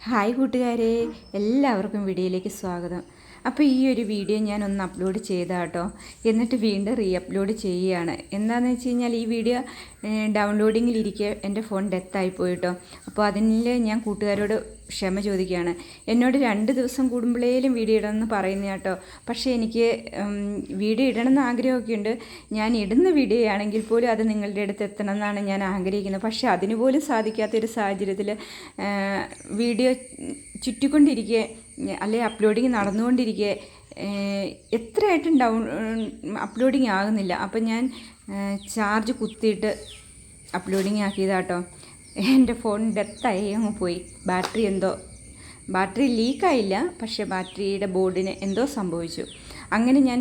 Hi കൂട്ടുകാരെ എല്ലാവർക്കും വീഡിയോയിലേക്ക് സ്വാഗതം. അപ്പോൾ ഈ ഒരു വീഡിയോ ഞാൻ ഒന്ന് അപ്ലോഡ് ചെയ്താട്ടോ. എന്നിട്ട് വീണ്ടും റീ അപ്ലോഡ് ചെയ്യുകയാണ്. എന്താണെന്ന് വെച്ച് കഴിഞ്ഞാൽ ഈ വീഡിയോ ഡൗൺലോഡിങ്ങിലിരിക്കെ എന്റെ ഫോൺ ഡെത്തായി പോയിട്ടോ. അപ്പോൾ അതിൽ ഞാൻ കൂട്ടുകാരോട് ക്ഷമ ചോദിക്കുകയാണ്. എന്നോട് രണ്ട് ദിവസം കൂടുമ്പോഴേലും വീഡിയോ ഇടണമെന്ന് പറയുന്ന കേട്ടോ. പക്ഷേ എനിക്ക് വീഡിയോ ഇടണമെന്ന് ആഗ്രഹമൊക്കെ ഉണ്ട്. ഞാൻ ഇടുന്ന വീഡിയോ ആണെങ്കിൽ പോലും അത് നിങ്ങളുടെ അടുത്ത് എത്തണം എന്നാണ് ഞാൻ ആഗ്രഹിക്കുന്നത്. പക്ഷേ അതിനുപോലും സാധിക്കാത്തൊരു സാഹചര്യത്തിൽ വീഡിയോ ചുറ്റിക്കൊണ്ടിരിക്കെ അല്ലെ അപ്ലോഡിങ് നടന്നുകൊണ്ടിരിക്കെ എത്രയായിട്ടും ഡൗൺ അപ്ലോഡിങ് ആകുന്നില്ല. അപ്പം ഞാൻ ചാർജ് കുത്തിയിട്ട് അപ്ലോഡിങ് ആക്കിയതാട്ടോ. എന്റെ ഫോൺ ഡെത്തായി അങ്ങ് പോയി. ബാറ്ററി എന്തോ ബാറ്ററി ലീക്കായില്ല പക്ഷേ ബാറ്ററിയുടെ ബോർഡിന് എന്തോ സംഭവിച്ചു. അങ്ങനെ ഞാൻ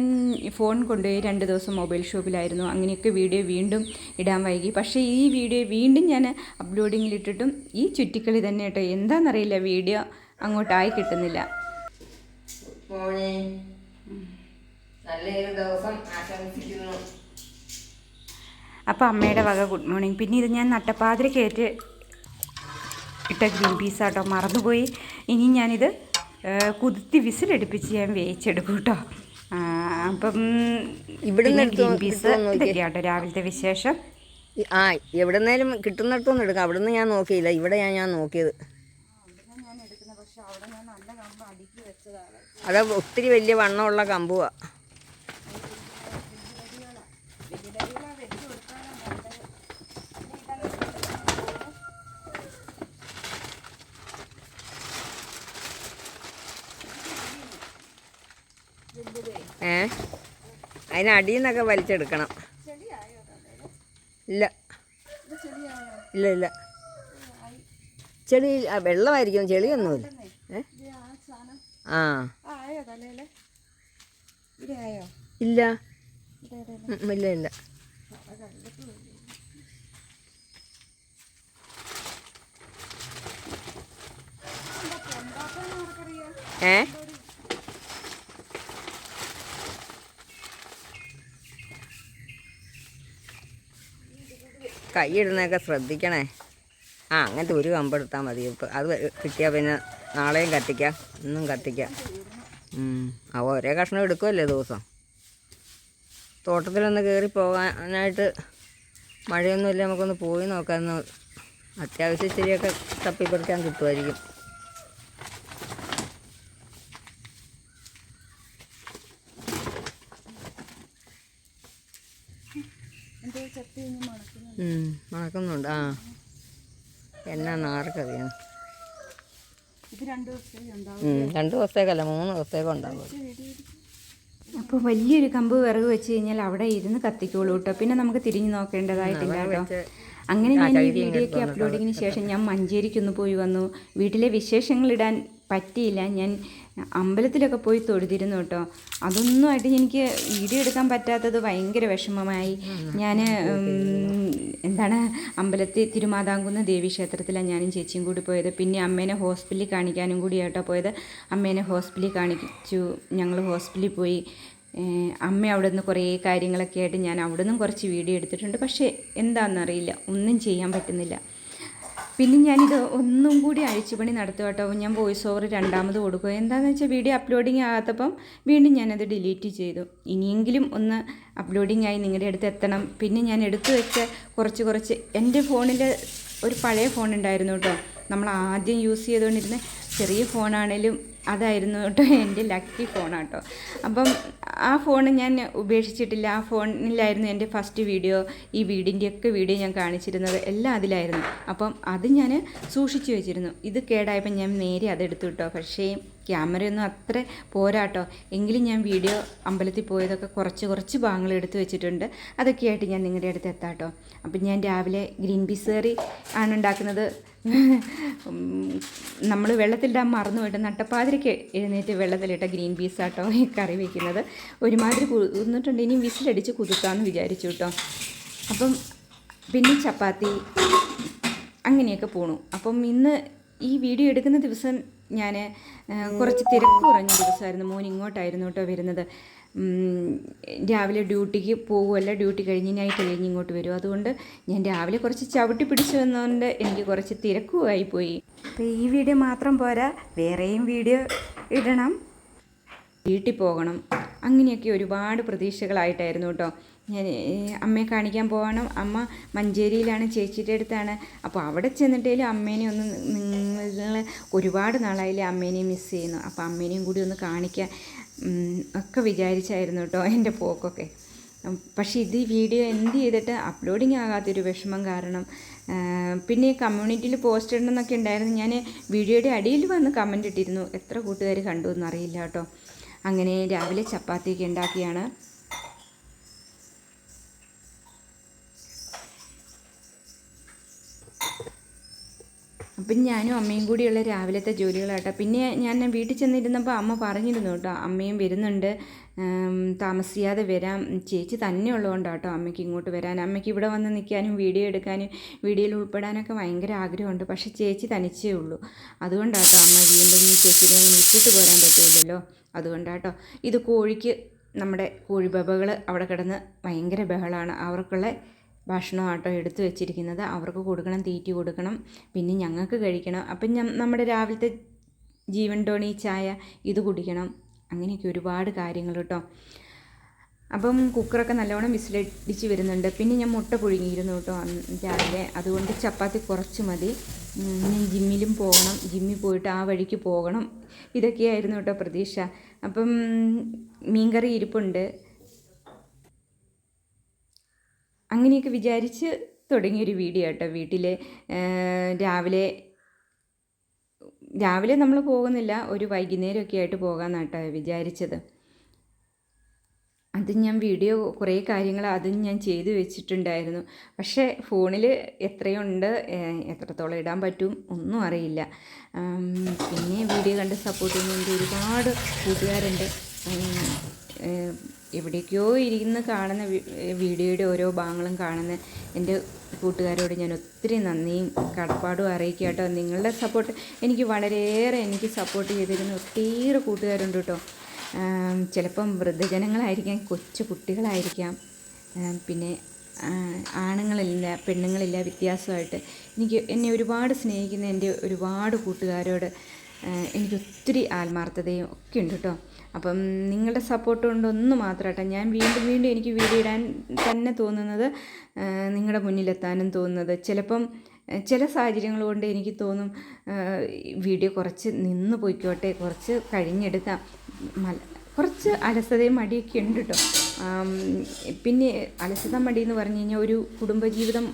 ഫോൺ കൊണ്ടുപോയി രണ്ട് ദിവസം മൊബൈൽ ഷോപ്പിലായിരുന്നു അങ്ങനെയൊക്കെ വീഡിയോ വീണ്ടും ഇടാൻ വൈകി. പക്ഷേ ഈ വീഡിയോ വീണ്ടും ഞാൻ അപ്ലോഡിങ്ങിലിട്ടിട്ടും ഈ ചുറ്റിക്കളി തന്നെ കേട്ടോ. എന്താണെന്നറിയില്ല വീഡിയോ അങ്ങോട്ടായി കിട്ടുന്നില്ല. അപ്പൊ നല്ലൊരു ദിവസം ആശംസിക്കുന്നു. അപ്പോൾ അമ്മയുടെ വക ഗുഡ് മോർണിംഗ് പിന്നെ ഇത് ഞാൻ നട്ടപ്പാതിരി കയറ്റ് ഇട്ട ഗ്രീൻ പീസ് ആട്ടോ. മറന്നുപോയി. ഇനി ഞാനിത് കുതിർത്തി വിസിലടുപ്പിച്ച് ഞാൻ വേവിച്ചെടുക്കും കേട്ടോ. അപ്പം ഇവിടുന്ന് ഗ്രീൻ പീസ്. ഇതൊക്കെയാട്ടോ രാവിലത്തെ വിശേഷം. ആ ആ എവിടെന്നേലും കിട്ടുന്നിടത്തൊന്നും എടുക്കാം. നിന്ന് ഞാൻ നോക്കിയില്ല. ഇവിടെ ഞാൻ ഞാൻ നോക്കിയത്. അത് ഒത്തിരി വലിയ വണ്ണമുള്ള കമ്പുവാ. ഏ? അതിനടിയിൽ നിന്നൊക്കെ വലിച്ചെടുക്കണം. ഇല്ല. ഇല്ല ഇല്ല. ചെളി വെള്ളമായിരിക്കും. ചെളിയൊന്നുമില്ല. ഏ? ആ. ഇല്ല. ഉം, ഇല്ല ഇല്ല. ഏ? കൈ ഇടുന്നതൊക്കെ ശ്രദ്ധിക്കണേ. ആ അങ്ങനത്തെ ഒരു കമ്പെടുത്താൽ മതി. ഇപ്പം അത് കിട്ടിയാൽ പിന്നെ നാളെയും കത്തിക്കാം. ഇന്നും കത്തിക്കാം. ആ ഒരേ കഷ്ണം എടുക്കുമല്ലേ ദിവസം? തോട്ടത്തിലൊന്ന് കയറി പോകാനായിട്ട് മഴയൊന്നുമില്ല നമുക്കൊന്ന് പോയി നോക്കാമെന്ന് അത്യാവശ്യം ഇച്ചിരിയൊക്കെ തപ്പിപ്പറിക്കാൻ കിട്ടുമായിരിക്കും. മണക്കുന്നുണ്ട്. ആ. എന്നാ ആർക്കറിയാം രണ്ട് ദിവസത്തേക്ക് രണ്ട് ദിവസത്തേക്കല്ല മൂന്ന് ദിവസത്തേക്ക് ഉണ്ടാവും അപ്പോൾ വലിയൊരു കമ്പ് വിറക് വെച്ച് കഴിഞ്ഞാൽ അവിടെ ഇരുന്ന് കത്തിക്കോളൂ കേട്ടോ. പിന്നെ നമുക്ക് തിരിഞ്ഞു നോക്കേണ്ടതായിട്ടില്ല കേട്ടോ. അങ്ങനെ ഞാൻ ഈ വീഡിയോ ഒക്കെ അപ്ലോഡിങ്ങിന് ശേഷം ഞാൻ മഞ്ചേരിക്കൊന്ന് പോയി വന്നു. വീട്ടിലെ വിശേഷങ്ങൾ ഇടാൻ പറ്റിയില്ല. ഞാൻ അമ്പലത്തിലൊക്കെ പോയി തൊഴുതിരുന്നു കേട്ടോ. അതൊന്നുമായിട്ട് എനിക്ക് വീഡിയോ എടുക്കാൻ പറ്റാത്തത് ഭയങ്കര വിഷമമായി. ഞാൻ എന്താണ് അമ്പലത്തിൽ തിരുമാതാംകുന്ന് ദേവി ക്ഷേത്രത്തിലാണ് ഞാനും ചേച്ചിയും കൂടി പോയത്. പിന്നെ അമ്മേനെ ഹോസ്പിറ്റലിൽ കാണിക്കാനും കൂടി കേട്ടോ പോയത്. അമ്മേനെ ഹോസ്പിറ്റലിൽ കാണിച്ചു. ഞങ്ങൾ ഹോസ്പിറ്റലിൽ പോയി. അമ്മ അവിടെ നിന്ന് കുറേ കാര്യങ്ങളൊക്കെ ആയിട്ട് ഞാൻ അവിടെ നിന്നും കുറച്ച് വീഡിയോ എടുത്തിട്ടുണ്ട്. പക്ഷേ എന്താണെന്നറിയില്ല ഒന്നും ചെയ്യാൻ പറ്റുന്നില്ല. പിന്നെ ഞാനിത് ഒന്നും കൂടി അഴിച്ചുപണി നടത്തുക കേട്ടോ. ഞാൻ വോയിസ് ഓവർ രണ്ടാമത് കൊടുക്കുക എന്താണെന്ന് വെച്ചാൽ വീഡിയോ അപ്ലോഡിങ് ആകാത്തപ്പം വീണ്ടും ഞാനത് ഡിലീറ്റ് ചെയ്തു. ഇനിയെങ്കിലും ഒന്ന് അപ്ലോഡിങ് ആയി നിങ്ങളുടെ അടുത്ത് എത്തണം. പിന്നെ ഞാൻ എടുത്തു വെച്ച കുറച്ച് കുറച്ച് എന്റെ ഫോണിൽ ഒരു പഴയ ഫോൺ ഉണ്ടായിരുന്നു കേട്ടോ. നമ്മൾ ആദ്യം യൂസ് ചെയ്തുകൊണ്ടിരുന്ന ചെറിയ ഫോണാണേലും അതായിരുന്നു കേട്ടോ എന്റെ ലക്കി ഫോണാട്ടോ അപ്പം ആ ഫോൺ ഞാൻ ഉപേക്ഷിച്ചിട്ടില്ല. ആ ഫോണിലായിരുന്നു എന്റെ ഫസ്റ്റ് വീഡിയോ ഈ വീടിന്റെയൊക്കെ വീഡിയോ ഞാൻ കാണിച്ചിരുന്നത് എല്ലാം അതിലായിരുന്നു. അപ്പം അത് ഞാൻ സൂക്ഷിച്ചു വെച്ചിരുന്നു. ഇത് കേടായപ്പോൾ ഞാൻ നേരെ അതെടുത്തു കേട്ടോ. പക്ഷേ ക്യാമറയൊന്നും അത്ര പോരാട്ടോ. എങ്കിലും ഞാൻ വീഡിയോ അമ്പലത്തിൽ പോയതൊക്കെ കുറച്ച് കുറച്ച് ഭാഗങ്ങൾ എടുത്തു വെച്ചിട്ടുണ്ട്. അതൊക്കെയായിട്ട് ഞാൻ നിങ്ങളുടെ അടുത്ത് എത്താട്ടോ. അപ്പം ഞാൻ രാവിലെ ഗ്രീൻ പീസ് കറി ആണ് ഉണ്ടാക്കുന്നത്. നമ്മൾ വെള്ളത്തിലിടാൻ മറന്നു പോയിട്ട് നട്ടപ്പാതിരയ്ക്ക് എഴുന്നേറ്റ് വെള്ളത്തിലിട്ട ഗ്രീൻ പീസ് ആട്ടോ ഈ കറി വയ്ക്കുന്നത് ഒരുമാതിരി കുതിർന്നിട്ടുണ്ട്. ഇനി വിസിലടിച്ച് കുതിർക്കാമെന്ന് വിചാരിച്ചു കേട്ടോ. അപ്പം പിന്നെ ചപ്പാത്തി അങ്ങനെയൊക്കെ പോണു. അപ്പം ഇന്ന് ഈ വീഡിയോ എടുക്കുന്ന ദിവസം ഞാൻ കുറച്ച് തിരക്ക് കുറഞ്ഞ ദിവസമായിരുന്നു. മോൻ ഇങ്ങോട്ടായിരുന്നു കേട്ടോ വരുന്നത്. രാവിലെ ഡ്യൂട്ടിക്ക് പോകുമല്ല ഡ്യൂട്ടി കഴിഞ്ഞ് നൈറ്റ് കഴിഞ്ഞ് ഇങ്ങോട്ട് വരും. അതുകൊണ്ട് ഞാൻ രാവിലെ കുറച്ച് ചവിട്ടി പിടിച്ചു വന്നതുകൊണ്ട് എനിക്ക് കുറച്ച് തിരക്കുമായി പോയി. അപ്പോൾ ഈ വീഡിയോ മാത്രം പോരാ വേറെയും വീഡിയോ ഇടണം. വീട്ടിൽ പോകണം. അങ്ങനെയൊക്കെ ഒരുപാട് പ്രതീക്ഷകളായിട്ടായിരുന്നു കേട്ടോ. ഞാൻ അമ്മയെ കാണിക്കാൻ പോകണം അമ്മ മഞ്ചേരിയിലാണ് ചേച്ചിയുടെ അടുത്താണ്. അപ്പോൾ അവിടെ ചെന്നിട്ടേലും അമ്മേനെ ഒന്ന് നിങ്ങൾ ഒരുപാട് നാളായില്ലേ അമ്മേനെ മിസ് ചെയ്യുന്നു. അപ്പോൾ അമ്മേനെയും കൂടി ഒന്ന് കാണിക്കാൻ ഒക്കെ വിചാരിച്ചായിരുന്നു കേട്ടോ എന്റെ പോക്കൊക്കെ. പക്ഷേ ഇത് വീഡിയോ എന്ത് ചെയ്തിട്ട് അപ്ലോഡിങ് ആകാത്തൊരു വിഷമം കാരണം പിന്നെ കമ്മ്യൂണിറ്റിയിൽ പോസ്റ്റ് ഇടണമെന്നൊക്കെ ഉണ്ടായിരുന്നു. ഞാൻ വീഡിയോയുടെ അടിയിൽ വന്ന് കമന്റ് ഇട്ടിരുന്നു. എത്ര കൂട്ടുകാർ കണ്ടു എന്നറിയില്ല കേട്ടോ അങ്ങനെ രാവിലെ ചപ്പാത്തിയൊക്കെ ഉണ്ടാക്കിയാണ്. അപ്പം ഞാനും അമ്മയും കൂടിയുള്ള രാവിലത്തെ ജോലികളാട്ടോ. പിന്നെ ഞാൻ വീട്ടിൽ ചെന്നിരുന്നപ്പോൾ അമ്മ പറഞ്ഞിരുന്നു കേട്ടോ അമ്മയും വരുന്നുണ്ട്. താമസിയാതെ വരാം. ചേച്ചി തന്നെ ഉള്ളതുകൊണ്ടാട്ടോ അമ്മയ്ക്ക് ഇങ്ങോട്ട് വരാൻ. അമ്മയ്ക്ക് ഇവിടെ വന്ന് നിൽക്കാനും വീഡിയോ എടുക്കാനും വീഡിയോയിൽ ഉൾപ്പെടാനൊക്കെ ഭയങ്കര ആഗ്രഹമുണ്ട്. പക്ഷേ ചേച്ചി തനിച്ചേ ഉള്ളൂ. അതുകൊണ്ടാട്ടോ അമ്മ വീണ്ടും ചേച്ചിനെ വിട്ടിട്ട് പോരാൻ പറ്റില്ലല്ലോ അതുകൊണ്ടാട്ടോ. ഇത് കോഴിക്ക് നമ്മുടെ കോഴിബബകൾ അവിടെ കിടന്ന് ഭയങ്കര ബഹളമാണ് അവർക്കുള്ള ഭക്ഷണമാട്ടോ എടുത്തു വെച്ചിരിക്കുന്നത്. അവർക്ക് കൊടുക്കണം തീറ്റി കൊടുക്കണം. പിന്നെ ഞങ്ങൾക്ക് കഴിക്കണം. അപ്പം നമ്മുടെ രാവിലത്തെ ജീവൻ ടോണി ചായ ഇത് കുടിക്കണം. അങ്ങനെയൊക്കെ ഒരുപാട് കാര്യങ്ങൾ കേട്ടോ. അപ്പം കുക്കറൊക്കെ നല്ലവണ്ണം വിസിലടിച്ച് വരുന്നുണ്ട്. പിന്നെ ഞാൻ മുട്ട പുഴുങ്ങിയിരുന്നു കേട്ടോ രാവിലെ. അതുകൊണ്ട് ചപ്പാത്തി കുറച്ച് മതി. ഞാൻ ജിമ്മിലും പോകണം. ജിമ്മിൽ പോയിട്ട് ആ വഴിക്ക് പോകണം. ഇതൊക്കെയായിരുന്നു കേട്ടോ പ്രതീക്ഷ. അപ്പം മീൻകറി ഇരിപ്പുണ്ട്. അങ്ങനെയൊക്കെ വിചാരിച്ച് തുടങ്ങിയൊരു വീഡിയോ കേട്ടോ വീട്ടിലെ രാവിലെ രാവിലെ നമ്മൾ പോകുന്നില്ല ഒരു വൈകുന്നേരമൊക്കെ ആയിട്ട് പോകാമെന്നാട്ടോ വിചാരിച്ചത്. അത് ഞാൻ വീഡിയോ കുറേ കാര്യങ്ങൾ അതും ഞാൻ ചെയ്തു വെച്ചിട്ടുണ്ടായിരുന്നു. പക്ഷേ ഫോണിൽ എത്രയുണ്ട് എത്രത്തോളം ഇടാൻ പറ്റും ഒന്നും അറിയില്ല. പിന്നെ വീഡിയോ കണ്ട് സപ്പോർട്ട് ചെയ്യുന്ന ഒരുപാട് കൂട്ടുകാരുണ്ട്. എവിടേക്കോ ഇരിക്കുന്ന കാണുന്ന വീഡിയോയുടെ ഓരോ ഭാഗങ്ങളും കാണുന്ന എന്റെ കൂട്ടുകാരോട് ഞാൻ ഒത്തിരി നന്ദിയും കടപ്പാടും അറിയിക്കുക കേട്ടോ. നിങ്ങളുടെ സപ്പോർട്ട് എനിക്ക് വളരെയേറെ എനിക്ക് സപ്പോർട്ട് ചെയ്തിരുന്ന ഒത്തിരി കൂട്ടുകാരുണ്ട് കേട്ടോ. ചിലപ്പം വൃദ്ധജനങ്ങളായിരിക്കാം കൊച്ചു കുട്ടികളായിരിക്കാം. പിന്നെ ആണുങ്ങളില്ല പെണ്ണുങ്ങളില്ല വ്യത്യാസമായിട്ട് എനിക്ക് എന്നെ ഒരുപാട് സ്നേഹിക്കുന്ന എന്റെ ഒരുപാട് കൂട്ടുകാരോട് ആ, എനിക്ക് ഒത്തിരി ആത്മാർത്ഥതയും ഒക്കെ ഉണ്ട് കേട്ടോ അപ്പം നിങ്ങളുടെ സപ്പോർട്ട് കൊണ്ട് ഒന്ന് മാത്രം കേട്ടോ ഞാൻ വീണ്ടും വീണ്ടും എനിക്ക് വീഡിയോ ഇടാൻ തന്നെ തോന്നുന്നത് നിങ്ങളുടെ മുന്നിലെത്താനും തോന്നുന്നത്. ചിലപ്പം ചില സാഹചര്യങ്ങൾ കൊണ്ട് എനിക്ക് തോന്നും വീഡിയോ കുറച്ച് നിന്ന് പോയിക്കോട്ടെ കുറച്ച് കഴിഞ്ഞെടുക്കാം. കുറച്ച് അലസതയും മടിയൊക്കെ ഉണ്ട് കേട്ടോ പിന്നെ അലസത മടി എന്ന് പറഞ്ഞു കഴിഞ്ഞാൽ ഒരു കുടുംബജീവിതം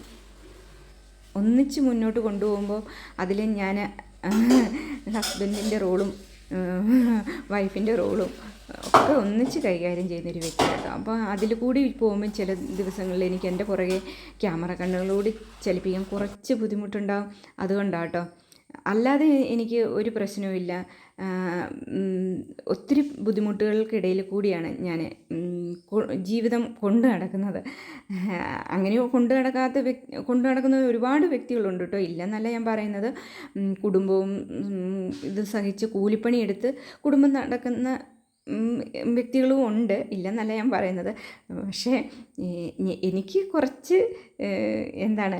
ഒന്നിച്ച് മുന്നോട്ട് കൊണ്ടുപോകുമ്പോൾ അതിൽ ഞാൻ ഹസ്ബൻഡിന്റെ റോളും വൈഫിന്റെ റോളും ഒക്കെ ഒന്നിച്ച് കൈകാര്യം ചെയ്യുന്നൊരു വ്യക്തിയാണ് അപ്പോൾ അതിൽ കൂടി പോകുമ്പോൾ ചില ദിവസങ്ങളിൽ എനിക്ക് എന്റെ പുറകെ ക്യാമറ കണ്ണുകളോട് ചലിപ്പിക്കാൻ കുറച്ച് ബുദ്ധിമുട്ടുണ്ടാകും അതുകൊണ്ടാട്ടോ അല്ലാതെ എനിക്ക് ഒരു പ്രശ്നവുമില്ല ഒത്തിരി ബുദ്ധിമുട്ടുകൾക്കിടയിൽ കൂടിയാണ് ഞാൻ ജീവിതം കൊണ്ടു നടക്കുന്നത്. അങ്ങനെ കൊണ്ടു നടക്കാത്ത കൊണ്ടു നടക്കുന്ന ഒരുപാട് വ്യക്തികളുണ്ട് കേട്ടോ. ഇല്ലെന്നല്ല ഞാൻ പറയുന്നത്. കുടുംബവും ഇത് സഹിച്ച് കൂലിപ്പണിയെടുത്ത് കുടുംബം നടക്കുന്ന വ്യക്തികളും ഉണ്ട്. ഇല്ലെന്നല്ല ഞാൻ പറയുന്നത്. പക്ഷേ എനിക്ക് കുറച്ച് എന്താണ്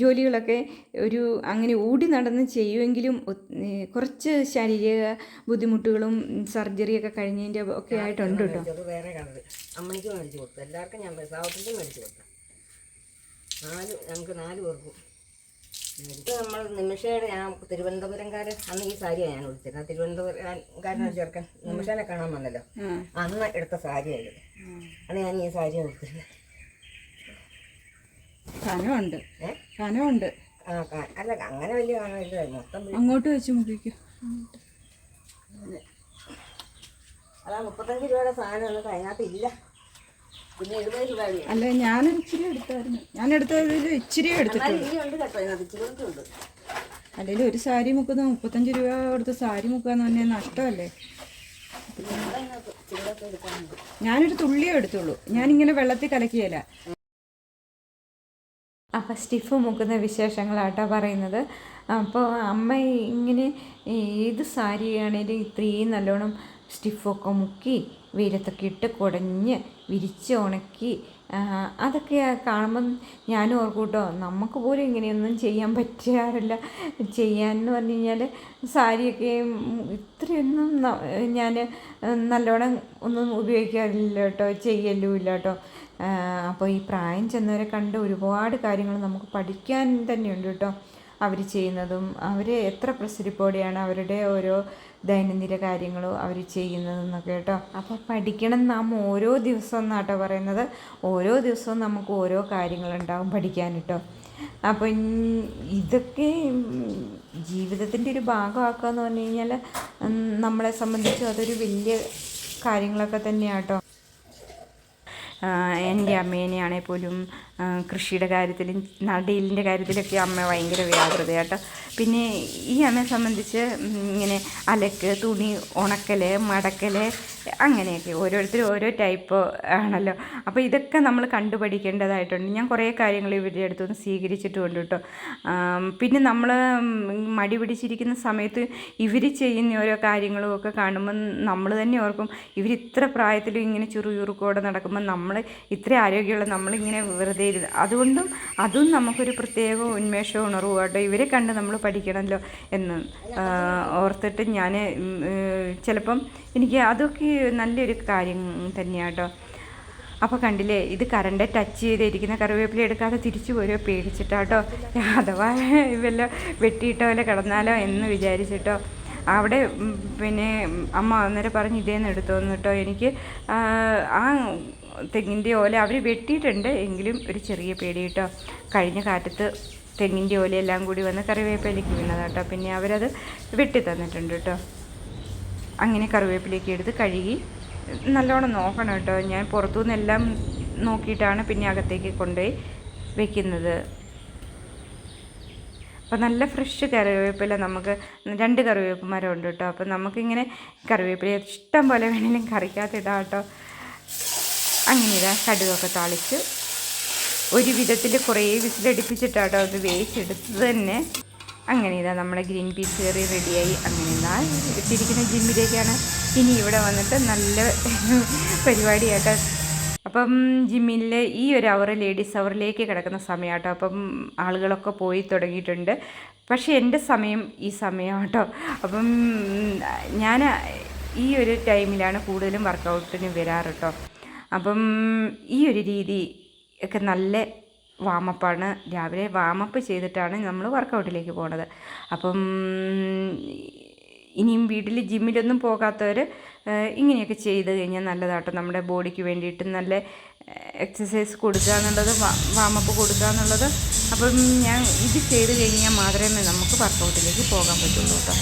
ജോലികളൊക്കെ ഒരു അങ്ങനെ ഓടി നടന്ന് ചെയ്യുമെങ്കിലും കുറച്ച് ശാരീരിക ബുദ്ധിമുട്ടുകളും സർജറിയൊക്കെ കഴിഞ്ഞതിന്റെ ഒക്കെ ആയിട്ടുണ്ട് കേട്ടോ. വേറെ കളറ് അമ്മയ്ക്ക് മേടിച്ച് കൊടുത്തു. എല്ലാവർക്കും ഞാൻ മേടിച്ച് കൊടുത്തു. നാല് ഞങ്ങൾക്ക് നാല് പേർക്കും. ഇത് നമ്മൾ നിമിഷയുടെ ഞാൻ തിരുവനന്തപുരംകാരൻ അന്ന് ഈ സാരിയാണ് ഞാൻ വിളിച്ചിരുന്നത് തിരുവനന്തപുരംകാരനെ ചേർക്കാൻ നിമിഷനെ കാണാൻ വന്നല്ലോ. അന്ന് എടുത്ത സാരിയായിരുന്നു അന്ന് ഞാൻ ഈ സാരി കൊടുത്തിരുന്നത് കനമുണ്ട് കനമുണ്ട് ആ അല്ല അങ്ങനെ വലിയ മൊത്തം അങ്ങോട്ട് വെച്ച് മുറിക്കും. അതാ മുപ്പത്തഞ്ച് രൂപയുടെ സാധനം ഒന്നും അതിനകത്ത് ഇല്ല പിന്നെ എഴുപത് രൂപ വീതം. അല്ല ഞാനൊരു ഇച്ചിരി എടുത്തായിരുന്നു. ഞാൻ എടുത്തതിൽ ഇച്ചിരി എടുത്തിട്ടുണ്ട്. അല്ലെങ്കിൽ ഒരു സാരി മുക്കുന്ന മുപ്പത്തഞ്ച് രൂപ കൊടുത്ത് സാരി മുക്കാന്ന് എന്ന് പറഞ്ഞാൽ നഷ്ടമല്ലേ ഞാനൊരു തുള്ളിയേ എടുത്തുള്ളൂ. ഞാനിങ്ങനെ വെള്ളത്തിൽ കലക്കിയല്ല. അപ്പൊ സ്റ്റിഫ് മുക്കുന്ന വിശേഷങ്ങളാട്ടോ പറയുന്നത്. അപ്പോൾ അമ്മ ഇങ്ങനെ ഏത് സാരിയാണേലും ഇത്രയും നല്ലോണം സ്റ്റിഫൊക്കെ മുക്കി വെയിലത്തൊക്കെ ഇട്ട് കുടഞ്ഞ് വിരിച്ച് ഉണക്കി. അതൊക്കെ കാണുമ്പം ഞാനും ഓർക്കൂട്ടോ കേട്ടോ നമുക്ക് പോലും ഇങ്ങനെയൊന്നും ചെയ്യാൻ പറ്റാറില്ല. ചെയ്യാന്ന് പറഞ്ഞു കഴിഞ്ഞാൽ സാരിയൊക്കെ ഇത്രയൊന്നും ഞാൻ നല്ലോണം ഒന്നും ഉപയോഗിക്കാറില്ല കേട്ടോ ചെയ്യലുമില്ല കേട്ടോ. അപ്പോൾ ഈ പ്രായം ചെന്നവരെ കണ്ട് ഒരുപാട് കാര്യങ്ങൾ നമുക്ക് പഠിക്കാൻ തന്നെയുണ്ട് കേട്ടോ. അവർ ചെയ്യുന്നതും അവർ എത്ര പ്രസരിപ്പോടെയാണ് അവരുടെ ഓരോ ദൈനംദിന കാര്യങ്ങളും അവർ ചെയ്യുന്നതെന്നൊക്കെ കേട്ടോ. അപ്പോൾ പഠിക്കണം നാം ഓരോ ദിവസവും എന്നാട്ടോ പറയുന്നത്. ഓരോ ദിവസവും നമുക്ക് ഓരോ കാര്യങ്ങളുണ്ടാവും പഠിക്കാൻ കേട്ടോ അപ്പോൾ ഇൻ- ഇതൊക്കെ ജീവിതത്തിന്റെ ഒരു ഭാഗമാക്കുക എന്ന് പറഞ്ഞു കഴിഞ്ഞാൽ നമ്മളെ സംബന്ധിച്ച് അതൊരു വലിയ കാര്യങ്ങളൊക്കെ തന്നെയാട്ടോ. എന്റെ അമ്മേനെയാണെങ്കിൽ പോലും കൃഷിയുടെ കാര്യത്തിലും നടീലിന്റെ കാര്യത്തിലൊക്കെ അമ്മ ഭയങ്കര വ്യാപൃതയാട്ടോ പിന്നെ ഈ അമ്മയെ സംബന്ധിച്ച് ഇങ്ങനെ അലക്ക് തുണി ഉണക്കൽ മടക്കൽ അങ്ങനെയൊക്കെ ഓരോരുത്തരും ഓരോ ടൈപ്പ് ആണല്ലോ. അപ്പോൾ ഇതൊക്കെ നമ്മൾ കണ്ടുപഠിക്കേണ്ടതായിട്ടുണ്ട്. ഞാൻ കുറേ കാര്യങ്ങൾ ഇവരുടെ അടുത്തുനിന്ന് സ്വീകരിച്ചിട്ടുമുണ്ട് കേട്ടോ പിന്നെ നമ്മൾ മടി പിടിച്ചിരിക്കുന്ന സമയത്ത് ഇവർ ചെയ്യുന്ന ഓരോ കാര്യങ്ങളും ഒക്കെ കാണുമ്പോൾ നമ്മൾ തന്നെ ഓർക്കും ഇവർ ഇത്ര പ്രായത്തിലും ഇങ്ങനെ ചുറുചുറുക്കോടെ നടക്കുമ്പോൾ നമ്മൾ ഇത്ര ആരോഗ്യമുള്ള നമ്മളിങ്ങനെ വെറുതെ ഇരുന്ന് അതുകൊണ്ടും അതും നമുക്കൊരു പ്രത്യേക ഉന്മേഷം ഉണർവ് കേട്ടോ ഇവരെ കണ്ട് നമ്മൾ പഠിക്കണമല്ലോ എന്ന് ഓർത്തിട്ട് ഞാൻ ചിലപ്പം എനിക്ക് അതൊക്കെ നല്ലൊരു കാര്യം തന്നെയാണ് കേട്ടോ അപ്പോൾ കണ്ടില്ലേ ഇത് കറണ്ട് ടച്ച് ചെയ്തിരിക്കുന്ന കറിവേപ്പില എടുക്കാതെ തിരിച്ചു പോരോ പേടിച്ചിട്ടാട്ടോ? അഥവാ വല്ല വെട്ടിയിട്ടോ അല്ലെ കിടന്നാലോ എന്ന് വിചാരിച്ചിട്ടോ. അവിടെ പിന്നെ അമ്മ അന്നേരം പറഞ്ഞ് ഇതേന്ന് എടുത്തോന്ന് കേട്ടോ എനിക്ക് ആ തെങ്ങിന്റെ ഓല അവർ വെട്ടിയിട്ടുണ്ട്. എങ്കിലും ഒരു ചെറിയ പേടി കേട്ടോ കഴിഞ്ഞ കാറ്റത്ത് തെങ്ങിന്റെ ഓലയെല്ലാം കൂടി വന്ന് കറിവേപ്പിലേക്ക് വീണതാട്ടോ. പിന്നെ അവരത് വെട്ടി തന്നിട്ടുണ്ട് കേട്ടോ. അങ്ങനെ കറിവേപ്പിലേക്ക് എടുത്ത് കഴുകി നല്ലോണം നോക്കണം കേട്ടോ. ഞാൻ പുറത്തുനിന്നെല്ലാം നോക്കിയിട്ടാണ് പിന്നെ അകത്തേക്ക് കൊണ്ടുപോയി വെക്കുന്നത്. അപ്പോൾ നല്ല ഫ്രഷ് കറിവേപ്പില നമുക്ക് രണ്ട് കറിവേപ്പുമാരുണ്ട് കേട്ടോ. അപ്പോൾ നമുക്കിങ്ങനെ കറിവേപ്പില ഇഷ്ടം പോലെ വേണമെങ്കിലും കറിക്കകത്ത് ഇടാം കേട്ടോ. അങ്ങനെ ഇതാ കടുകൊക്കെ താളിച്ച് ഒരു വിധത്തിൽ കുറേ വിസിലടിപ്പിച്ചിട്ടാട്ടോ അത് വേവിച്ചെടുത്തത് തന്നെ. അങ്ങനെ ഇതാ നമ്മുടെ ഗ്രീൻ പീസ് കറി റെഡിയായി. അങ്ങനെ ഇതാ ഇട്ടിരിക്കുന്ന ജിമ്മിലേക്കാണ് ഇനി ഇവിടെ വന്നിട്ട് നല്ല പരിപാടിയാട്ടോ. അപ്പം ജിമ്മിലെ ഈ ഒരു അവർ ലേഡീസ് അവറിലേക്ക് കിടക്കുന്ന സമയമാട്ടോ അപ്പം ആളുകളൊക്കെ പോയി തുടങ്ങിയിട്ടുണ്ട്. പക്ഷേ എന്റെ സമയം ഈ സമയമാട്ടോ. അപ്പം ഞാൻ ഈ ഒരു ടൈമിലാണ് കൂടുതലും വർക്കൗട്ടിന് വരാറ് കേട്ടോ അപ്പം ഈ ഒരു രീതി ഒക്കെ നല്ല വാമപ്പാണ് രാവിലെ വാമപ്പ് ചെയ്തിട്ടാണ് നമ്മൾ വർക്കൗട്ടിലേക്ക് പോണത്. അപ്പം ഇനിയും വീട്ടിൽ ജിമ്മിലൊന്നും പോകാത്തവർ ഇങ്ങനെയൊക്കെ ചെയ്ത് കഴിഞ്ഞാൽ നല്ലതാട്ടോ. നമ്മുടെ ബോഡിക്ക് വേണ്ടിയിട്ട് നല്ല എക്സസൈസ് കൊടുക്കുക എന്നുള്ളത് വാമപ്പ് കൊടുക്കുക എന്നുള്ളത്. അപ്പം ഞാൻ ഇത് ചെയ്ത് കഴിഞ്ഞാൽ മാത്രമേ നമുക്ക് വർക്കൗട്ടിലേക്ക് പോകാൻ പറ്റുള്ളൂ കേട്ടോ.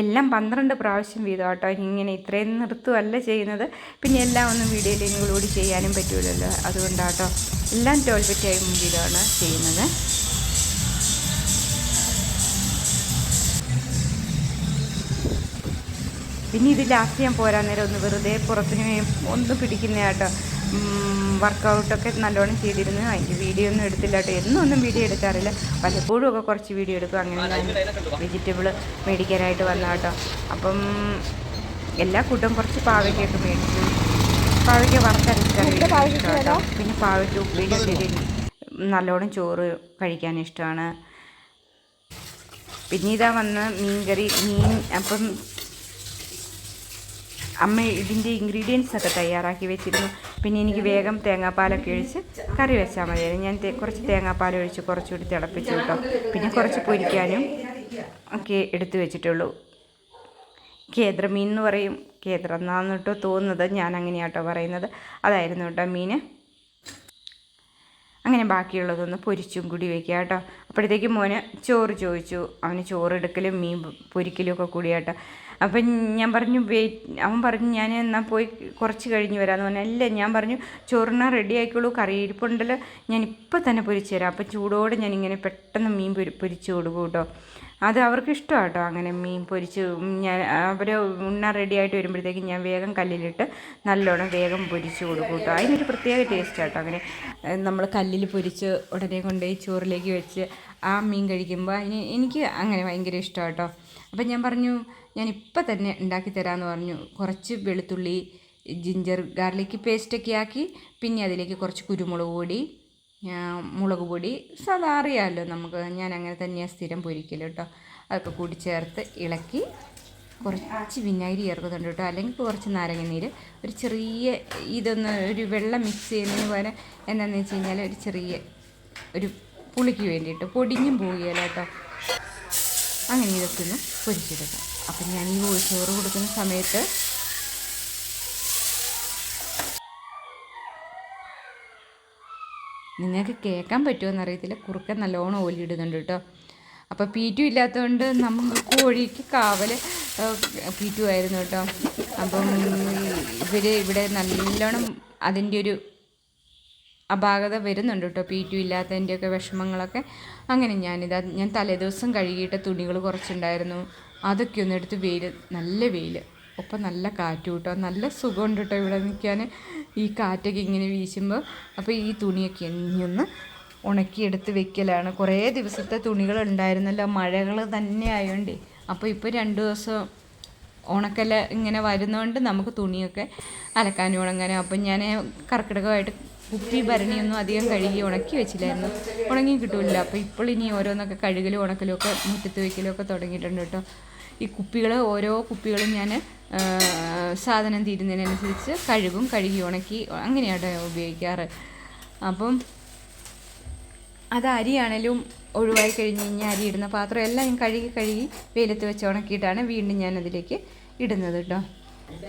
എല്ലാം പന്ത്രണ്ട് പ്രാവശ്യം വീതം കേട്ടോ ഇങ്ങനെ ഇത്രയും നിർത്തുമല്ല ചെയ്യുന്നത്. പിന്നെ എല്ലാം ഒന്നും വീഡിയോയിൽ ഇൻക്ലൂഡ് ചെയ്യാനും പറ്റുമല്ലോ അതുകൊണ്ടാട്ടോ എല്ലാം ട്വൽവ് ടൈം വീതമാണ് ചെയ്യുന്നത്. പിന്നെ ഇത് ലാസ്റ്റ് ഞാൻ പോരാൻ നേരം ഒന്ന് വെറുതെ പുറത്തിന് ഒന്ന് പിടിക്കുന്ന വർക്കൗട്ടൊക്കെ നല്ലോണം ചെയ്തിരുന്നു. അതിന്റെ വീഡിയോ ഒന്നും എടുത്തില്ല കേട്ടോ. എന്നും ഒന്നും വീഡിയോ എടുക്കാറില്ല. പലപ്പോഴും ഒക്കെ കുറച്ച് വീഡിയോ എടുക്കും. അങ്ങനെ ഞാൻ വെജിറ്റബിൾ മേടിക്കാനായിട്ട് വന്ന കേട്ടോ. അപ്പം എല്ലാ കൂട്ടം കുറച്ച് പാവയ്ക്കൊക്കെ മേടിച്ചു. പാവയ്ക്ക വറുത്തരച്ച് കേട്ടോ. പിന്നെ പാവയ്ക്ക ഉപ്പേരി ശരി നല്ലോണം ചോറ് കഴിക്കാൻ ഇഷ്ടമാണ്. പിന്നെ ഇതാ വന്ന് മീൻകറി. മീൻ അപ്പം അമ്മ ഇതിന്റെ ഇൻഗ്രീഡിയൻസ് ഒക്കെ തയ്യാറാക്കി വെച്ചിരുന്നു. പിന്നെ എനിക്ക് വേഗം തേങ്ങാപ്പാലൊക്കെ ഒഴിച്ച് കറി വെച്ചാൽ മതിയായിരുന്നു ഞാൻ കുറച്ച് തേങ്ങാപ്പാൽ ഒഴിച്ച് കുറച്ചുകൂടി തിളപ്പിച്ചു കേട്ടോ. പിന്നെ കുറച്ച് പൊരിക്കാനും ഒക്കെ എടുത്തു വെച്ചിട്ടുള്ളൂ. കേന്ദ്രമീൻ എന്ന് പറയും. എന്നാന്ന് കേട്ടോ തോന്നുന്നത്. ഞാൻ അങ്ങനെയാട്ടോ പറയുന്നത്. അതായിരുന്നു കേട്ടോ മീൻ അങ്ങനെ ബാക്കിയുള്ളതൊന്ന് പൊരിച്ചും കൂടി വെക്കുക കേട്ടോ. അപ്പോഴത്തേക്കും മോന് ചോറ് ചോദിച്ചു. അവന് ചോറ് എടുക്കലും മീൻ പൊരിക്കലും ഒക്കെ കൂടി കേട്ടോ അപ്പം ഞാൻ പറഞ്ഞു വെയിറ്റ് അവൻ പറഞ്ഞു ഞാൻ എന്നാൽ പോയി കുറച്ച് കഴിഞ്ഞ് വരാമെന്ന് പറഞ്ഞു. അല്ല ഞാൻ പറഞ്ഞു ചോറിന റെഡി ആയിക്കോളൂ കറി ഇരിപ്പുണ്ടല്ലോ ഞാൻ ഇപ്പം തന്നെ പൊരിച്ചു തരാം. അപ്പം ചൂടോടെ ഞാനിങ്ങനെ പെട്ടെന്ന് മീൻ പൊരി പൊരിച്ചു കൊടുക്കും കേട്ടോ. അത് അവർക്ക് ഇഷ്ടമാണ് കേട്ടോ അങ്ങനെ മീൻ പൊരിച്ച് ഞാൻ അവർ ഉണ്ണ റെഡി ആയിട്ട് വരുമ്പോഴത്തേക്കും ഞാൻ വേഗം കല്ലിലിട്ട് നല്ലോണം വേഗം പൊരിച്ച് കൊടുക്കും കേട്ടോ. അതിനൊരു പ്രത്യേക ടേസ്റ്റ് കേട്ടോ അങ്ങനെ. നമ്മൾ കല്ലിൽ പൊരിച്ച് ഉടനെ കൊണ്ടുപോയി ചോറിലേക്ക് വെച്ച് ആ മീൻ കഴിക്കുമ്പോൾ അതിന് എനിക്ക് അങ്ങനെ ഭയങ്കര ഇഷ്ടമാണ് കേട്ടോ. അപ്പം ഞാൻ പറഞ്ഞു ഞാൻ ഇപ്പം തന്നെ ഉണ്ടാക്കി തരാമെന്ന് പറഞ്ഞു. കുറച്ച് വെളുത്തുള്ളി ജിഞ്ചർ ഗാർലിക് പേസ്റ്റൊക്കെ ആക്കി പിന്നെ അതിലേക്ക് കുറച്ച് കുരുമുളക് പൊടി മുളക് പൊടി സാധാ അറിയാമല്ലോ നമുക്ക്. ഞാൻ അങ്ങനെ തന്നെയാണ് സ്ഥിരം പൊരിക്കൽ കേട്ടോ അതൊക്കെ കൂടി ചേർത്ത് ഇളക്കി കുറച്ച് വിനാഗിരി ചേർക്കുന്നുണ്ട് കേട്ടോ അല്ലെങ്കിൽ കുറച്ച് നാരങ്ങ നീര് ഒരു ചെറിയ ഇതൊന്ന് ഒരു വെള്ളം മിക്സ് ചെയ്യുന്നതിന് പോലെ എന്താണെന്ന് വെച്ച് കഴിഞ്ഞാൽ ഒരു ചെറിയ ഒരു പുളിക്ക് വേണ്ടിയിട്ട് പൊടിഞ്ഞും പോവുകയല്ലോ കേട്ടോ അങ്ങനെ ഇതൊക്കെ ഒന്ന് പൊരിച്ചെടുക്കാം. അപ്പം ഞാൻ ഈ ചോറ് കൊടുക്കുന്ന സമയത്ത് നിങ്ങൾക്ക് കേൾക്കാൻ പറ്റുമോ അറിയത്തില്ല. കുറുക്കൻ നല്ലോണം ഓലിയിടുന്നുണ്ട് കേട്ടോ. അപ്പോൾ പീറ്റു ഇല്ലാത്തതുകൊണ്ട് നമുക്ക് കോഴിക്ക് കാവൽ പീറ്റു ആയിരുന്നു കേട്ടോ. അപ്പം ഇവർ ഇവിടെ നല്ലോണം അതിന്റെ ഒരു അപാകത വരുന്നുണ്ട് കേട്ടോ. പി ടു ഇല്ലാത്തതിന്റെയൊക്കെ വിഷമങ്ങളൊക്കെ. അങ്ങനെ ഞാനിത് ഞാൻ തലേദിവസം കഴുകിയിട്ട തുണികൾ കുറച്ചുണ്ടായിരുന്നു. അതൊക്കെ ഒന്ന് എടുത്ത് വെയിൽ നല്ല വെയിൽ ഒപ്പം നല്ല കാറ്റ് കേട്ടോ. നല്ല സുഖമുണ്ട് കേട്ടോ ഇവിടെ നിൽക്കാൻ ഈ കാറ്റൊക്കെ ഇങ്ങനെ വീശുമ്പോൾ അപ്പോൾ ഈ തുണിയൊക്കെ എഞ്ഞൊന്ന് ഉണക്കിയെടുത്ത് വെക്കലാണ്. കുറേ ദിവസത്തെ തുണികൾ ഉണ്ടായിരുന്നല്ലോ മഴകൾ തന്നെ ആയതുകൊണ്ടേ അപ്പോൾ ഇപ്പോൾ രണ്ട് ദിവസം ഉണക്കല ഇങ്ങനെ വരുന്നതുകൊണ്ട് നമുക്ക് തുണിയൊക്കെ അലക്കാനും ഉണങ്ങാനും. അപ്പം ഞാൻ കർക്കിടകമായിട്ട് കുപ്പി ഭരണിയൊന്നും അധികം കഴുകി ഉണക്കി വെച്ചില്ലായിരുന്നു. ഉണങ്ങി കിട്ടില്ല അപ്പോൾ ഇപ്പോൾ ഇനി ഓരോന്നൊക്കെ കഴുകലും ഉണക്കലും ഒക്കെ മുറ്റത്ത് വയ്ക്കലും ഒക്കെ തുടങ്ങിയിട്ടുണ്ട് കേട്ടോ. ഈ കുപ്പികൾ ഓരോ കുപ്പികളും ഞാൻ സാധനം തീരുന്നതിനനുസരിച്ച് കഴുകും കഴുകി ഉണക്കി അങ്ങനെയാണ് ഉപയോഗിക്കാറ്. അപ്പം അത് അരിയാണേലും ഒഴിവായി കഴിഞ്ഞ് കഴിഞ്ഞാൽ അരി ഇടുന്ന പാത്രം എല്ലാം ഞാൻ കഴുകി കഴുകി വെയിലത്ത് വെച്ച് ഉണക്കിയിട്ടാണ് വീണ്ടും ഞാൻ അതിലേക്ക് ഇടുന്നത് കേട്ടോ.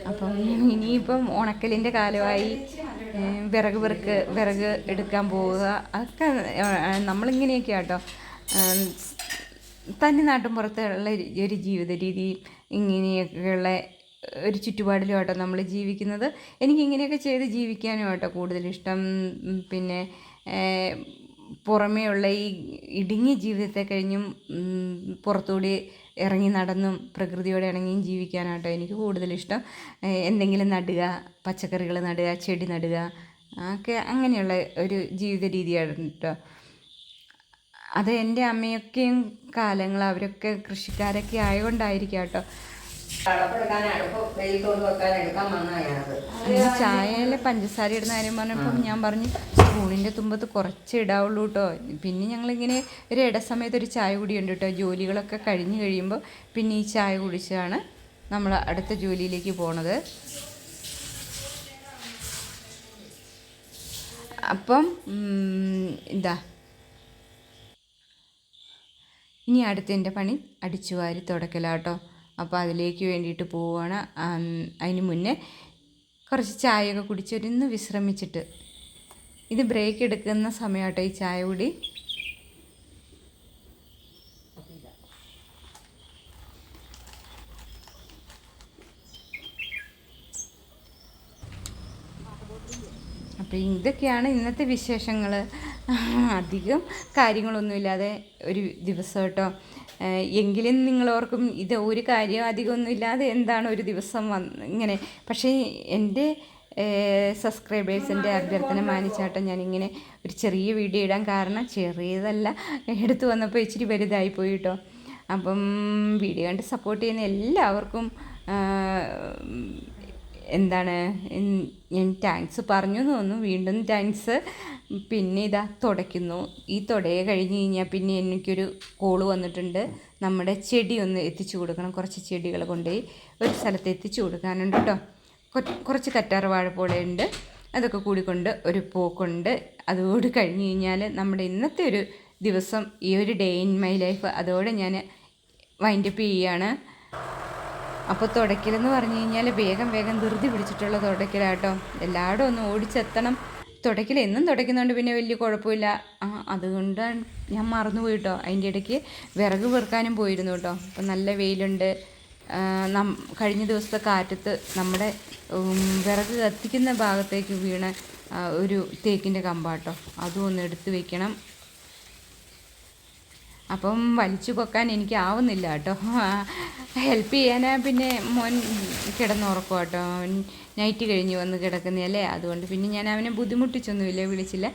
അപ്പം ഇനിയിപ്പം ഉണക്കലിന്റെ കാലമായി. വിറക് പെറുക്ക് വിറക് എടുക്കാൻ പോവുക ഏഹ് നമ്മളിങ്ങനെയൊക്കെ ആട്ടോ തന്നെ നാട്ടും പുറത്തുള്ള ഒരു ജീവിത രീതി ഇങ്ങനെയൊക്കെയുള്ള ഒരു ചുറ്റുപാടിലും ആട്ടോ നമ്മൾ ജീവിക്കുന്നത്. എനിക്ക് ഇങ്ങനെയൊക്കെ ചെയ്ത് ജീവിക്കാനും ആട്ടോ കൂടുതലിഷ്ടം പിന്നെ പുറമേ ഉള്ള ഈ ഇടുങ്ങിയ ജീവിതത്തെ കഴിഞ്ഞും പുറത്തുകൂടി ഇറങ്ങി നടന്നും പ്രകൃതിയോടെ ഇണങ്ങിയും ജീവിക്കാനാട്ടോ എനിക്ക് കൂടുതലിഷ്ടം. എന്തെങ്കിലും നടുക പച്ചക്കറികൾ നടുക ചെടി നടുക ഒക്കെ അങ്ങനെയുള്ള ഒരു ജീവിത രീതിയാണ് കേട്ടോ അത് എന്റെ അമ്മയൊക്കെയും കാലങ്ങൾ അവരൊക്കെ കൃഷിക്കാരൊക്കെ ആയതുകൊണ്ടായിരിക്കാം കേട്ടോ ചായയിലെ പഞ്ചസാര ഇടുന്ന കാര്യം പറഞ്ഞപ്പോൾ ഞാൻ പറഞ്ഞു സ്പൂണിന്റെ തുമ്പത്ത് കുറച്ച് ഇടാവുള്ളൂ കേട്ടോ പിന്നെ ഞങ്ങളിങ്ങനെ ഒരു ഇടസമയത്ത് ഒരു ചായ കുടിയുണ്ട് കേട്ടോ ജോലികളൊക്കെ കഴിഞ്ഞ് കഴിയുമ്പോൾ പിന്നെ ഈ ചായ കുടിച്ചാണ് നമ്മൾ അടുത്ത ജോലിയിലേക്ക് പോണത്. അപ്പം എന്താ? ഇനി അടുത്ത എന്റെ പണി അടിച്ചു വാരി തുടക്കലാട്ടോ അപ്പോൾ അതിലേക്ക് വേണ്ടിയിട്ട് പോവുകയാണ് അതിന് മുന്നേ കുറച്ച് ചായയൊക്കെ കുടിച്ചൊരിന്ന് വിശ്രമിച്ചിട്ട് ഇത് ബ്രേക്ക് എടുക്കുന്ന സമയമാട്ടോ ഈ ചായ കുടി. അപ്പോൾ ഇതൊക്കെയാണ് ഇന്നത്തെ വിശേഷങ്ങൾ അധികം കാര്യങ്ങളൊന്നുമില്ലാതെ ഒരു ദിവസം കേട്ടോ. എങ്കിലും നിങ്ങൾ ഓർക്കും ഇത് ഒരു കാര്യം അധികമൊന്നുമില്ലാതെ എന്താണ് ഒരു ദിവസം വന്ന് ഇങ്ങനെ. പക്ഷേ എന്റെ സബ്സ്ക്രൈബേഴ്സിന്റെ അഭ്യർത്ഥന മാനിച്ചാട്ടം ഞാനിങ്ങനെ ഒരു ചെറിയ വീഡിയോ ഇടാൻ കാരണം ചെറിയതല്ല. എടുത്തു വന്നപ്പോൾ ഇച്ചിരി വലുതായി പോയി കേട്ടോ അപ്പം വീഡിയോ കണ്ട് സപ്പോർട്ട് ചെയ്യുന്ന എല്ലാവർക്കും എന്താണ് ഞാൻ താങ്ക്സ് പറഞ്ഞു തോന്നുന്നു. വീണ്ടും താങ്ക്സ് പിന്നെ ഇതാ തുടയ്ക്കുന്നു. ഈ തുടയെ കഴിഞ്ഞ് കഴിഞ്ഞാൽ പിന്നെ എനിക്കൊരു കോൾ വന്നിട്ടുണ്ട്. നമ്മുടെ ചെടി ഒന്ന് എത്തിച്ചു കൊടുക്കണം. കുറച്ച് ചെടികൾ കൊണ്ടുപോയി ഒരു സ്ഥലത്ത് എത്തിച്ചു കൊടുക്കാനുണ്ട് കേട്ടോ കുറച്ച് കറ്റാറ് വാഴപ്പോളയുണ്ട് അതൊക്കെ കൂടിക്കൊണ്ട് ഒരു പോക്കുണ്ട്. അതോട് കഴിഞ്ഞ് കഴിഞ്ഞാൽ നമ്മുടെ ഇന്നത്തെ ഒരു ദിവസം ഈ ഒരു ഡേ ഇൻ മൈ ലൈഫ് അതോടെ ഞാൻ വൈൻഡപ്പ് ചെയ്യുകയാണ് അപ്പോൾ തുടയ്ക്കലെന്ന് പറഞ്ഞു കഴിഞ്ഞാൽ വേഗം വേഗം ധൃതി പിടിച്ചിട്ടുള്ള തുടയ്ക്കലാട്ടോ. എല്ലായിടും ഒന്ന് ഓടിച്ചെത്തണം. തുടയ്ക്കൽ എന്നും തുടയ്ക്കുന്നതുകൊണ്ട് പിന്നെ വലിയ കുഴപ്പമില്ല. ആ അതുകൊണ്ടാണ് ഞാൻ മറന്നുപോയി കേട്ടോ അതിന്റെ ഇടയ്ക്ക് വിറക് പെറുക്കാനും പോയിരുന്നു കേട്ടോ. അപ്പം നല്ല വെയിലുണ്ട്. നം കഴിഞ്ഞ ദിവസത്തെ കാറ്റത്ത് നമ്മുടെ വിറക് കത്തിക്കുന്ന ഭാഗത്തേക്ക് വീണ ഒരു തേക്കിന്റെ കമ്പാട്ടോ. അതും ഒന്ന് എടുത്ത് വെക്കണം. അപ്പം വലിച്ചു കൊക്കാൻ എനിക്ക് ആവുന്നില്ല കേട്ടോ. ഹെൽപ്പ് ചെയ്യാനാ പിന്നെ മോൻ കിടന്നുറക്കും കേട്ടോ നൈറ്റ് കഴിഞ്ഞ് വന്ന് കിടക്കുന്നതല്ലേ അതുകൊണ്ട് പിന്നെ ഞാൻ അവനെ ബുദ്ധിമുട്ടിച്ചൊന്നുമില്ല വിളിച്ചില്ല.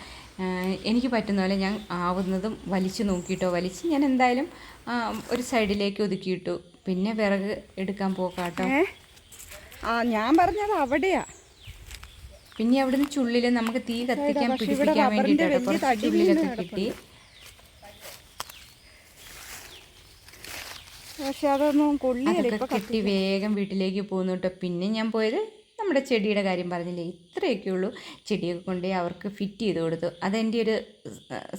എനിക്ക് പറ്റുന്ന പോലെ ഞാൻ ആവുന്നതും വലിച്ചു നോക്കിയിട്ടോ. വലിച്ച് ഞാൻ എന്തായാലും ഒരു സൈഡിലേക്ക് ഒതുക്കിയിട്ടു. പിന്നെ വിറക് എടുക്കാൻ പോക്കാട്ടോ. ആ ഞാൻ പറഞ്ഞത് അവിടെയാ. പിന്നെ അവിടുന്ന് ചുള്ളിൽ നമുക്ക് തീ കത്തിക്കാൻ പിടിപ്പിക്കാൻ ചുള്ളിലൊക്കെ കിട്ടി പക്ഷെ അതൊന്നും കൊള്ളിയല്ല കെട്ടി വേഗം വീട്ടിലേക്ക് പോകുന്നു കേട്ടോ. പിന്നെ ഞാൻ പോയത് നമ്മുടെ ചെടിയുടെ കാര്യം പറഞ്ഞില്ലേ? ഇത്രയൊക്കെ ഉള്ളൂ ചെടിയൊക്കെ കൊണ്ട് അവർക്ക് ഫിറ്റ് ചെയ്ത് കൊടുത്തു. അതെന്റെ ഒരു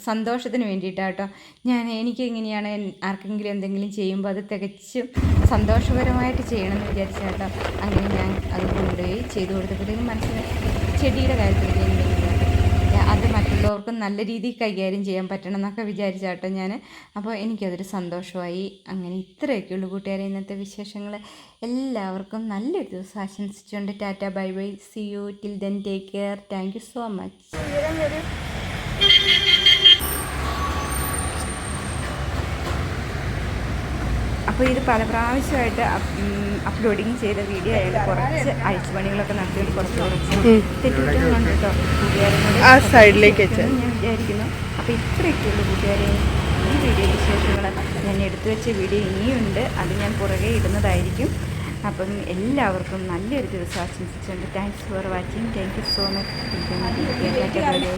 സന്തോഷത്തിന് വേണ്ടിയിട്ടാട്ടോ. ഞാൻ എനിക്ക് എങ്ങനെയാണ് ആർക്കെങ്കിലും എന്തെങ്കിലും ചെയ്യുമ്പോൾ അത് തികച്ചും സന്തോഷകരമായിട്ട് ചെയ്യണമെന്ന് വിചാരിച്ചാട്ടോ. അങ്ങനെ ഞാൻ അത് കൊണ്ടുപോയി ചെയ്തു കൊടുത്തപ്പോഴത്തേക്കും മനസ്സിന് ചെടിയുടെ കാര്യത്തിൽ എന്തെങ്കിലും മറ്റുള്ളവർക്കും നല്ല രീതിയിൽ കൈകാര്യം ചെയ്യാൻ പറ്റണം എന്നൊക്കെ വിചാരിച്ചാട്ടോ ഞാൻ അപ്പോൾ എനിക്കതൊരു സന്തോഷമായി. അങ്ങനെ ഇത്രയൊക്കെയുള്ളൂ കൂട്ടുകാരെ ഇന്നത്തെ വിശേഷങ്ങൾ എല്ലാവർക്കും നല്ലൊരു ദിവസം ആശംസിച്ചുകൊണ്ട് tata bye bye. See you till then take care thank you so much അപ്പോൾ ഇത് പല പ്രാവശ്യമായിട്ട് അപ്ലോഡിങ് ചെയ്ത വീഡിയോ ആയാലും കുറച്ച് അയച്ചു പണികളൊക്കെ നടത്തിയിട്ട് കുറച്ച് കുറച്ച് തെറ്റുകുറ്റങ്ങളുണ്ട് കേട്ടോ കൂട്ടുകാരനോട് ആ സൈഡിലേക്ക് ഞാൻ വിചാരിക്കുന്നു. അപ്പോൾ ഇത്രയൊക്കെയുള്ളൂ കൂട്ടുകാരെ. ഈ വീഡിയോ വിശേഷങ്ങൾ ഞാൻ എടുത്തു വെച്ച വീഡിയോ ഇനിയുണ്ട്. അത് ഞാൻ പുറകെ ഇടുന്നതായിരിക്കും. അപ്പം എല്ലാവർക്കും നല്ലൊരു ദിവസം ആശംസിച്ചുകൊണ്ട് thanks for watching thank you so much